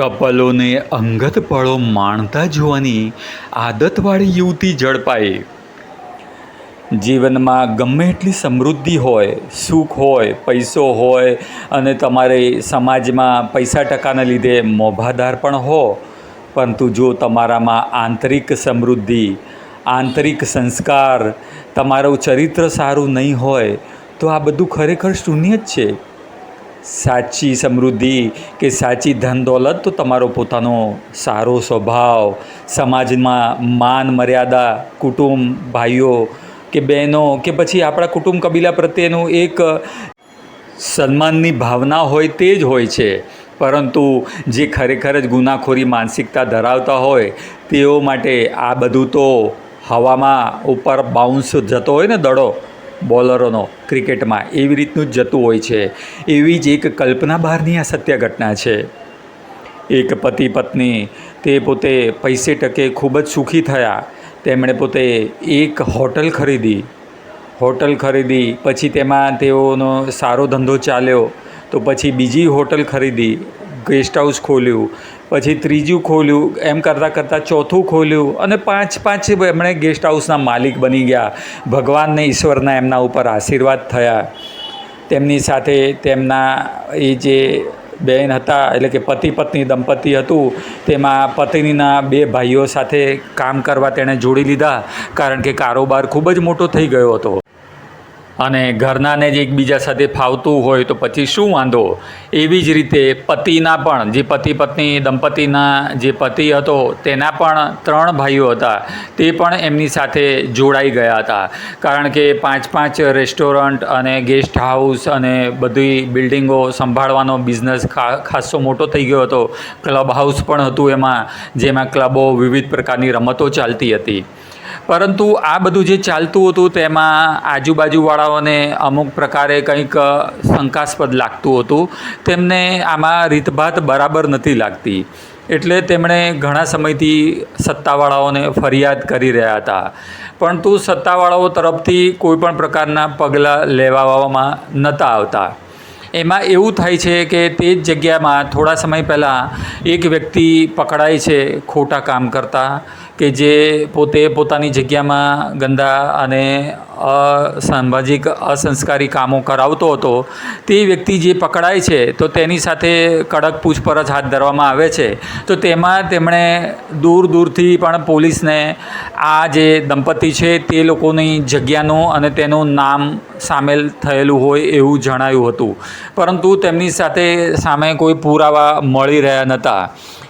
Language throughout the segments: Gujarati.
કપલોને અંગત પળો માણતા જોવાની આદતવાળી યુવતી ઝડપાઈ. જીવનમાં ગમે એટલી સમૃદ્ધિ હોય, સુખ હોય, પૈસો હોય અને તમારે સમાજમાં પૈસા ટકાના લીધે મોભાદાર પણ હો. પરંતુ જો તમારામાં આંતરિક સમૃદ્ધિ, આંતરિક સંસ્કાર, તમારું ચરિત્ર સારું નહીં હોય, તો આ બધું ખરેખર શૂન્ય જ છે. સાચી સમૃદ્ધિ કે સાચી ધન દોલત તો તમારો પોતાનો સારો સ્વભાવ, સમાજમાં માન, મર્યાદા, કુટુંબ, ભાઈઓ કે બહેનો કે પછી આપણા કુટુંબ કબીલા પ્રત્યેનું એક સન્માનની ભાવના હોય તે જ હોય છે. પરંતુ જે ખરેખર જ ગુનાખોરી માનસિકતા ધરાવતા હોય, તેઓ માટે આ બધું તો હવામાં ઉપર બાઉન્સ જતો હોય ને દડો. બોલરોનો ક્રિકેટમાં એવી રીતનું જ જતું હોય છે. એવી જ એક કલ્પના બહારની આ સત્ય ઘટના છે. એક પતિ પત્ની તે પોતે પૈસે ટકે ખૂબ જ સુખી થયા. તેમણે પોતે એક હોટલ ખરીદી. હોટલ ખરીદી, પછી તેમાં તેઓનો સારો ધંધો ચાલ્યો. તો પછી બીજી હોટલ ખરીદી, ગેસ્ટ હાઉસ ખોલ્યું. પછી ત્રીજું ખોલ્યું, એમ કરતાં કરતાં ચોથું ખોલ્યું અને પાંચ પાંચ એમણે ગેસ્ટ હાઉસના માલિક બની ગયા. ભગવાનને, ઈશ્વરના એમના ઉપર આશીર્વાદ થયા. તેમની સાથે તેમના એ જે બહેન હતા, એટલે કે પતિ પત્ની, દંપતી હતું, તેમાં પત્નીના બે ભાઈઓ સાથે કામ કરવા તેણે જોડી લીધા, કારણ કે કારોબાર ખૂબ જ મોટો થઈ ગયો હતો. અને ઘરનાને જ એકબીજા સાથે ફાવતું હોય તો પછી શું વાંધો? એવી જ રીતે પતિના પણ, જે પતિ પત્ની, દંપતીના જે પતિ હતો, તેના પણ ત્રણ ભાઈઓ હતા. તે પણ એમની સાથે જોડાઈ ગયા હતા. કારણ કે પાંચ પાંચ રેસ્ટોરન્ટ અને ગેસ્ટ હાઉસ અને બધી બિલ્ડિંગો સંભાળવાનો બિઝનેસ ખાસો મોટો થઈ ગયો હતો. ક્લબ હાઉસ પણ હતું એમાં, જેમાં ક્લબો વિવિધ પ્રકારની રમતો ચાલતી હતી. પરંતુ આ બધું જે ચાલતું હતું તેમાં આજુબાજુવાળાઓને અમુક પ્રકારે કંઈક શંકાસ્પદ લાગતું હતું. તેમને આમાં રીતભાત બરાબર નથી લાગતી. એટલે તેમણે ઘણા સમયથી સત્તાવાળાઓને ફરિયાદ કરી રહ્યા હતા. પરંતુ સત્તાવાળાઓ તરફથી કોઈપણ પ્રકારના પગલાં લેવામાં નહોતા આવતા. એમાં એવું થાય છે કે તે જ જગ્યામાં થોડા સમય પહેલાં એક વ્યક્તિ પકડાય છે, ખોટા કામ કરતા. કે જે પોતે પોતાની જગ્યામાં ગંદા અને અસામાજિક અસંસ્કારી કામો કરાવતો હતો, તે વ્યક્તિ જે પકડાય છે, તો તેની સાથે કડક પૂછપરછ હાથ ધરવામાં આવે છે. તો તેમાં તેમણે દૂર દૂરથી પણ પોલીસને આ જે દંપતી છે, તે લોકોની જગ્યાનું અને તેનું નામ સામેલ થયેલું હોય એવું જણાયું હતું. પરંતુ તેમની સાથે સામે કોઈ પુરાવા મળી રહ્યા નહોતા.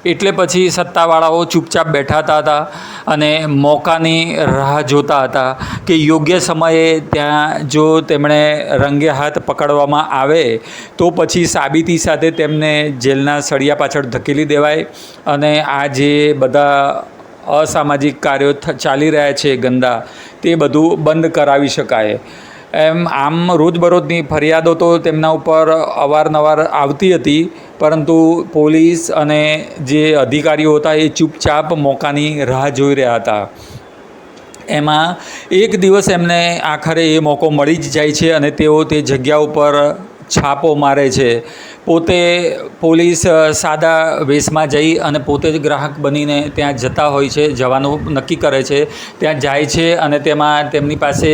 એટલે પછી સત્તાવાળાઓ ચૂપચાપ બેઠાતા હતા અને મોકાની રાહ જોતા હતા કે યોગ્ય સમયે ત્યાં જો તેમણે રંગે હાથ પકડવામાં આવે, તો પછી સાબિતી સાથે તેમને જેલના સળિયા પાછળ ધકેલી દેવાય અને આ જે બધા અસામાજિક કાર્યો ચાલી રહ્યા છે ગંદા, તે બધું બંધ કરાવી શકાય. એમ આમ રોજબરોજની ફરિયાદો તો તેમના ઉપર અવારનવાર આવતી હતી પરંતુ પોલીસ અને જે અધિકારીઓ હતા એ ચૂપચાપ મોકાની રાહ જોઈ રહ્યા હતા. એમાં એક દિવસ એમને આખરે એ મોકો મળી જ જાય છે અને તેઓ તે જગ્યા ઉપર છાપો મારે છે. પોતે પોલીસ સાદા વેશમાં જઈ અને પોતે જ ગ્રાહક બનીને ત્યાં જતા હોય છે, જવાનું નક્કી કરે છે. ત્યાં જાય છે અને તેમાં તેમની પાસે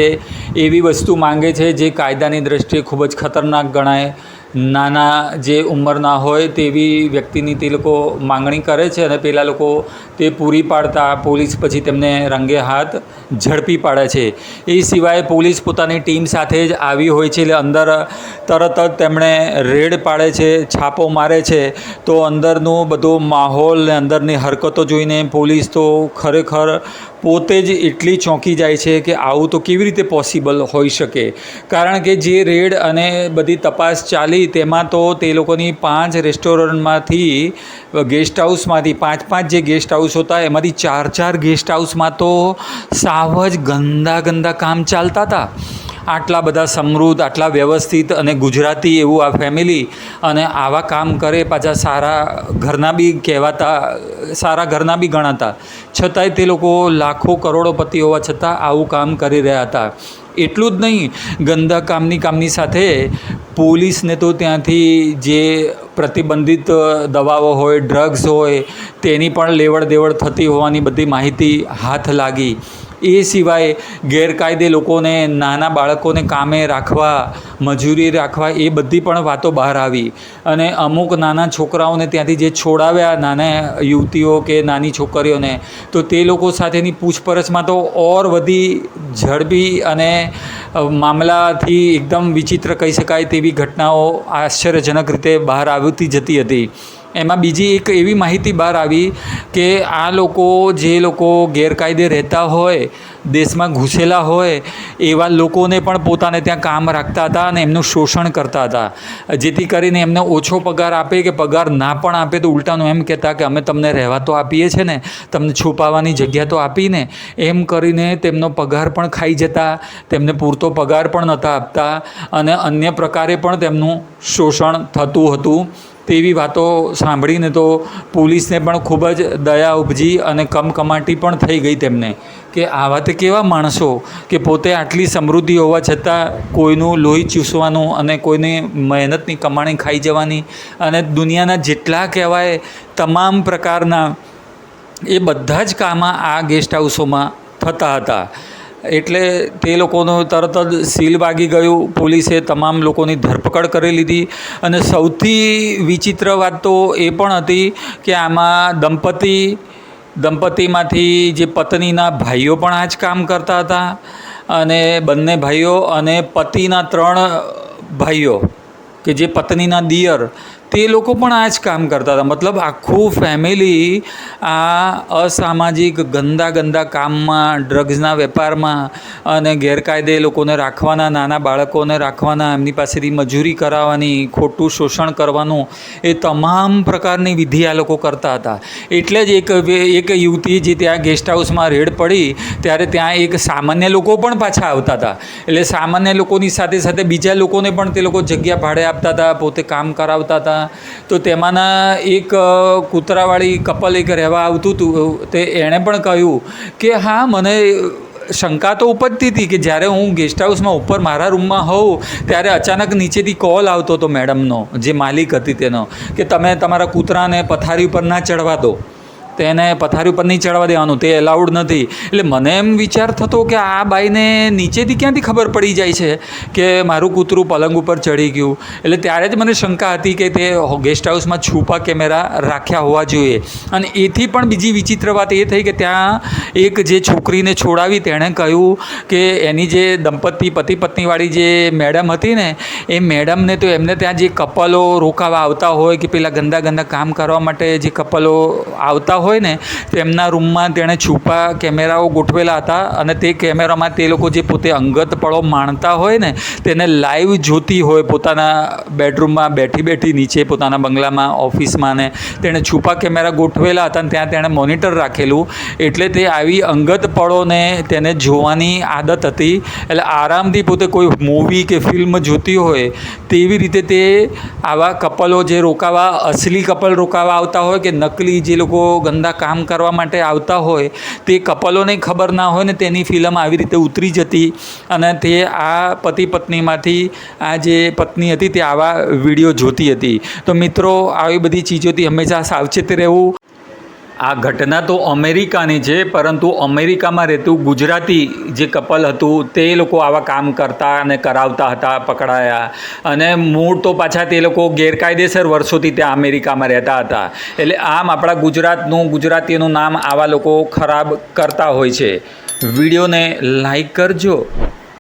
એવી વસ્તુ માંગે છે જે કાયદાની દ્રષ્ટિએ ખૂબ જ ખતરનાક ગણાય. નાના જે ઉંમરના હોય તેવી વ્યક્તિની તે લોકો માંગણી કરે છે અને પેલા લોકો તે પૂરી પાડતા પોલીસ પછી તેમને રંગે હાથ ઝડપી પાડે છે. એ સિવાય પોલીસ પોતાની ટીમ સાથે જ આવી હોય છે. એટલે અંદર તરત જ તેમણે રેડ પાડે છે, છાપો મારે છે. તો અંદરનું બધો માહોલ ને અંદરની હરકતો જોઈને પોલીસ તો ખરેખર પોતે જ એટલી ચોંકી જાય છે કે આવું તો કેવી રીતે પોસિબલ હોઈ શકે? કારણ કે જે રેડ અને બધી તપાસ ચાલી તેમાં તો તે લોકોની પાંચ રેસ્ટોરન્ટમાંથી ગેસ્ટ હાઉસમાંથી પાંચ પાંચ જે ગેસ્ટ હાઉસ હતા, એમાંથી ચાર ચાર ગેસ્ટ હાઉસમાં તો સાવ જ ગંદા ગંદા કામ ચાલતા હતા. આટલા બધા સમૃદ્ધ, આટલા વ્યવસ્થિત અને ગુજરાતી એવું આ ફેમિલી અને આવા કામ કરે પાછા સારા ઘરના બી કહેવાતા, સારા ઘરના બી ગણાતા. છતાંય તે લોકો લાખો કરોડોપતિ હોવા છતાં આવું કામ કરી રહ્યા હતા. એટલું જ નહીં, ગંદા કામની કામની સાથે પોલીસને તો ત્યાંથી જે પ્રતિબંધિત દવાઓ હોય ડ્રગ્સ હોય, તેની પણ લેવડ દેવડ થતી હોવાની બધી માહિતી હાથ લાગી. એ સિવાય ગેરકાયદે લોકોને, નાના બાળકોને કામે રાખવા, મજૂરી રાખવા એ બધી પણ વાતો બહાર આવી. અને અમુક નાના છોકરાઓને ત્યાંથી જે છોડાવ્યા નાના યુવતીઓ કે નાની છોકરીઓને, તો તે લોકો સાથેની પૂછપરછમાં તો ઓર વધી ઝડપી અને મામલાથી એકદમ વિચિત્ર કહી શકાય તેવી ઘટનાઓ આશ્ચર્યજનક રીતે બહાર આવતી જતી હતી. એમાં બીજી એક એવી માહિતી બહાર આવી કે આ લોકો જે લોકો ગેરકાયદે રહેતા હોય, દેશમાં ઘૂસેલા હોય, એવા લોકોને પણ પોતાને ત્યાં કામ રાખતા હતા અને એમનું શોષણ કરતા હતા. જેથી કરીને એમને ઓછો પગાર આપે કે પગાર ના પણ આપે તો ઉલટાનું એમ કહેતા કે અમે તમને રહેવા તો આપીએ છીએ ને, તમને છુપાવવાની જગ્યા તો આપીને, એમ કરીને તેમનો પગાર પણ ખાઈ જતા, તેમને પૂરતો પગાર પણ નહોતા આપતા અને અન્ય પ્રકારે પણ તેમનું શોષણ થતું હતું. તેવી વાતો સાંભળીને તો પોલીસને પણ ખૂબ જ દયા ઉપજી અને કમકમાટી પણ થઈ ગઈ તેમને કે આવા તે કેવા માણસો કે પોતે આટલી સમૃદ્ધિ હોવા છતાં કોઈનું લોહી ચૂસવાનું અને કોઈની મહેનતની કમાણી ખાઈ જવાની અને દુનિયાના જેટલા કહેવાય તમામ પ્રકારના એ બધા જ કામ આ ગેસ્ટ હાઉસોમાં થતા હતા. એટલે તે લોકોનું તરત જ સીલ વાગી ગયું. પોલીસે તમામ લોકોની ધરપકડ કરી લીધી. અને સૌથી વિચિત્ર વાત તો એ પણ હતી કે આમાં દંપતી, દંપતીમાંથી જે પત્નીના ભાઈઓ પણ આ જ કામ કરતા હતા. અને બંને ભાઈઓ અને પતિના ત્રણ ભાઈઓ, કે જે પત્નીના દિયર તે લોકો પણ આ જ કામ કરતા હતા. મતલબ આખું ફેમિલી આ અસામાજિક ગંદા ગંદા કામમાં ડ્રગ્સના વેપારમાં અને ગેરકાયદે લોકોને રાખવાના, નાના બાળકોને રાખવાના, એમની પાસેથી મજૂરી કરાવવાની, ખોટું શોષણ કરવાનું, એ તમામ પ્રકારની વિધિ આ લોકો કરતા હતા. એટલે જ એક એક યુવતી જે ત્યાં ગેસ્ટ હાઉસમાં રેડ પડી, ત્યારે ત્યાં એક સામાન્ય લોકો પણ પાછા આવતા હતા. એટલે સામાન્ય લોકોની સાથે સાથે બીજા લોકોને પણ તે લોકો જગ્યા ભાડે આપતા હતા, પોતે કામ કરાવતા હતા તો તેમાંના એક કૂતરાવાળી કપલ એક રહેવા આવતું હતું તે એણે પણ કહ્યું કે, હા, મને શંકા તો ઉપજતી હતી કે જ્યારે હું ગેસ્ટ હાઉસમાં ઉપર મારા રૂમમાં હોઉં, ત્યારે અચાનક નીચેથી કોલ આવતો હતો મેડમનો જે માલિક હતી તેનો, કે તમે તમારા કૂતરાને પથારી ઉપર ના ચડવા દો. તેને પથારી ઉપર નહીં ચડવા દેવાનું, તે એલાઉડ નથી. એટલે મને એમ વિચાર થતો કે આ બાઈને નીચેથી ક્યાંથી ખબર પડી જાય છે કે મારું કૂતરું પલંગ ઉપર ચડી ગયું? એટલે ત્યારે જ મને શંકા હતી કે તે ગેસ્ટ હાઉસમાં છુપા કેમેરા રાખ્યા હોવા જોઈએ. અને એથી પણ બીજી વિચિત્ર વાત એ થઈ કે ત્યાં એક જે છોકરીને છોડાવી, તેણે કહ્યું કે એની જે દંપતી પતિ પત્નીવાળી જે મેડમ હતી ને, એ મેડમને તો એમને ત્યાં જે કપલો રોકાવા આવતા હોય કે પેલા ગંદા ગંદા કામ કરવા માટે જે કપલો આવતા હોય ને, તેમના રૂમમાં તેણે છુપા કેમેરાઓ ગોઠવેલા હતા અને તે કેમેરામાં તે લોકો જે પોતે અંગત પળો માણતા હોય ને, તેને લાઈવ જોતી હોય પોતાના બેડરૂમમાં બેઠી બેઠી નીચે પોતાના બંગલામાં, ઓફિસમાં ને, તેણે છુપા કેમેરા ગોઠવેલા હતા અને ત્યાં તેણે મોનિટર રાખેલું. એટલે તે આવી અંગત પળોને તેને જોવાની આદત હતી. એટલે આરામથી પોતે કોઈ મૂવી કે ફિલ્મ જોતી હોય, તેવી રીતે તે આવા કપલો જે રોકાવા, અસલી કપલ રોકાવા આવતા હોય કે નકલી જે લોકો ગંદા કામ કરવા માટે આવતા હોય, તે કપલોને ખબર ના હોય ને તેની ફિલ્મ આવી રીતે ઉતરી જતી અને તે આ પતિ પત્નીમાંથી આ જે પત્ની હતી તે આવા વીડિયો જોતી હતી. તો મિત્રો, આવી બધી ચીજોથી હંમેશા સાવચેત રહેવું આ ઘટના તો અમેરિકાની છે, પરંતુ અમેરિકામાં રહેતું ગુજરાતી જે કપલ હતું, તે લોકો આવા કામ કરતા અને કરાવતા હતા, પકડાયા. અને મૂળ તો પાછા તે લોકો ગેરકાયદેસર વર્ષોથી ત્યાં અમેરિકામાં રહેતા હતા. એટલે આમ આપણા ગુજરાતનું ગુજરાતીનું નામ આવા લોકો ખરાબ કરતા હોય છે. વિડીયોને લાઈક કરજો.